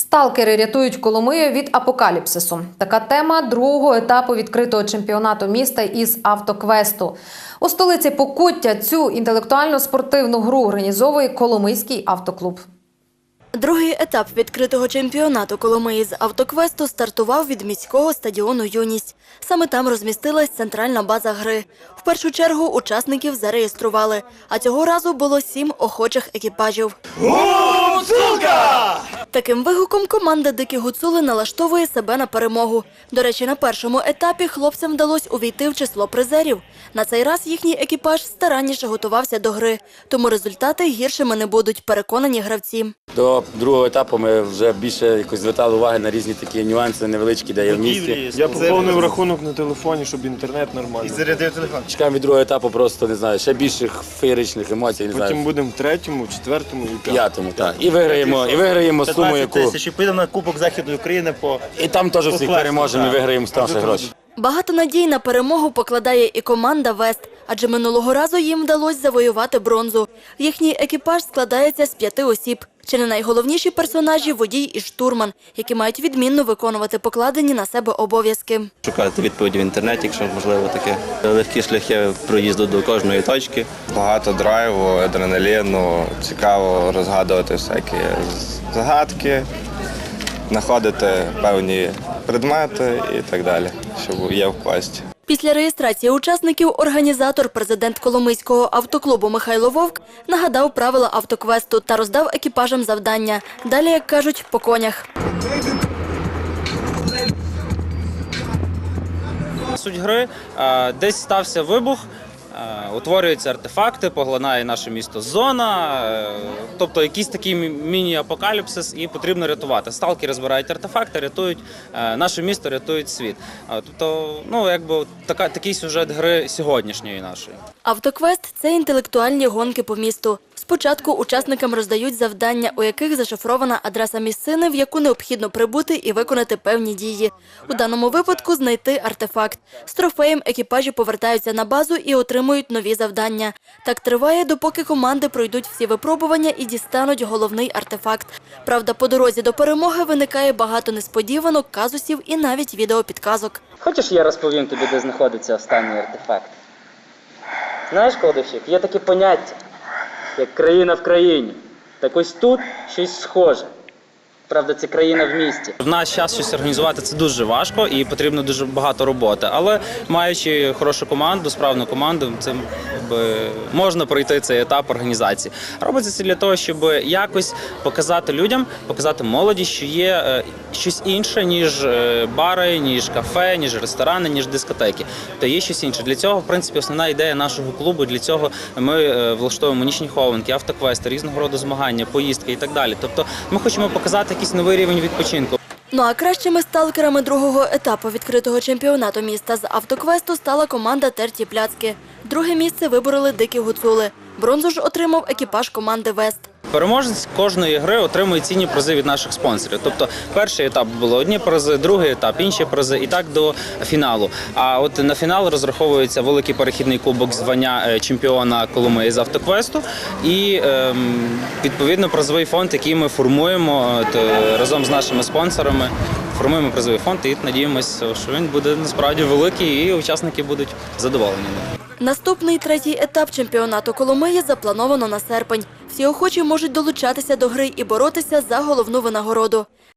Сталкери рятують Коломию від апокаліпсису. Така тема другого етапу відкритого чемпіонату міста із автоквесту. У столиці Покуття цю інтелектуально-спортивну гру організовує Коломийський автоклуб. Другий етап відкритого чемпіонату Коломиї з автоквесту стартував від міського стадіону Юність. Саме там розмістилась центральна база гри. В першу чергу учасників зареєстрували, а цього разу було сім охочих екіпажів. Таким вигуком команда Дикі Гуцули налаштовує себе на перемогу. До речі, на першому етапі хлопцям вдалося увійти в число призерів. На цей раз їхній екіпаж старанніше готувався до гри, тому результати гіршими не будуть, переконані гравці. До другого етапу ми вже більше якось звертали уваги на різні такі нюанси невеличкі, де є в місті. Я поповнив рахунок на телефоні, щоб інтернет нормальний. Зарядив телефон. Чекаємо від другого етапу просто не знаю, ще більших феєричних емоцій, не Потім знаю. будемо в третьому, четвертому і п'ятому. П'ятому, так. І виграємо, і виграємо суму, 15 яку. тисяч і підемо на Кубок Західної України по І там теж всіх переможемо і виграємо старше гроші. Багато надій на перемогу покладає і команда Вест, адже минулого разу їм вдалося завоювати бронзу. Їхній екіпаж складається з п'яти осіб. Чи не найголовніші персонажі водій і штурман, які мають відмінно виконувати покладені на себе обов'язки. Шукати відповіді в інтернеті, якщо можливо таке. Легкі шляхи проїзду до кожної точки. Багато драйву, адреналіну, цікаво розгадувати всякі загадки, знаходити певні предмети і так далі, що є в квесті. Після реєстрації учасників організатор, президент Коломийського автоклубу Михайло Вовк нагадав правила автоквесту та роздав екіпажам завдання. Далі, як кажуть, по конях. Суть гри десь стався вибух. Е, Утворюються артефакти, поглинає наше місто зона, е, тобто якийсь такий міні-апокаліпсис, і потрібно рятувати. Сталкери збирають артефакти, рятують е, наше місто, рятують світ. Тобто, ну якби така такий сюжет гри сьогоднішньої нашої. Автоквест це інтелектуальні гонки по місту. Спочатку учасникам роздають завдання, у яких зашифрована адреса місцини, в яку необхідно прибути і виконати певні дії. У даному випадку знайти артефакт. З трофеєм екіпажі повертаються на базу і отримують нові завдання. Так триває, допоки команди пройдуть всі випробування і дістануть головний артефакт. Правда, по дорозі до перемоги виникає багато несподіванок, казусів і навіть відеопідказок. Хочеш, я розповім тобі, де знаходиться останній артефакт? Знаєш, кладовщик, є таке поняття, як країна в країні. Так ось тут щось схоже. Правда, це країна в місті. В наш час щось організувати це дуже важко і потрібно дуже багато роботи. Але маючи хорошу команду, справну команду, це можна пройти цей етап організації. Робиться це для того, щоб якось показати людям, показати молоді, що є е, щось інше, ніж е, бари, ніж кафе, ніж ресторани, ніж дискотеки. То є щось інше. Для цього, в принципі, основна ідея нашого клубу. Для цього ми е, влаштовуємо нічні хованки, автоквести, різного роду змагання, поїздки і так далі. Тобто, ми хочемо показати якийсь новий рівень відпочинку. Ну а кращими сталкерами другого етапу відкритого чемпіонату міста з автоквесту стала команда Терті Пляцки. Друге місце вибороли дикі гуцули. Бронзу ж отримав екіпаж команди Вест. Переможець кожної гри отримує цінні призи від наших спонсорів. Тобто, перший етап було одні призи, другий етап інші призи, і так до фіналу. А от на фінал розраховується великий перехідний кубок звання е, чемпіона Коломиї з автоквесту і ем, відповідно призовий фонд, який ми формуємо от, е, разом з нашими спонсорами. Формуємо призовий фонд і надіємося, що він буде насправді великий, і учасники будуть задоволені. Наступний третій етап чемпіонату Коломиї заплановано на серпень. Всі охочі можуть долучатися до гри і боротися за головну винагороду.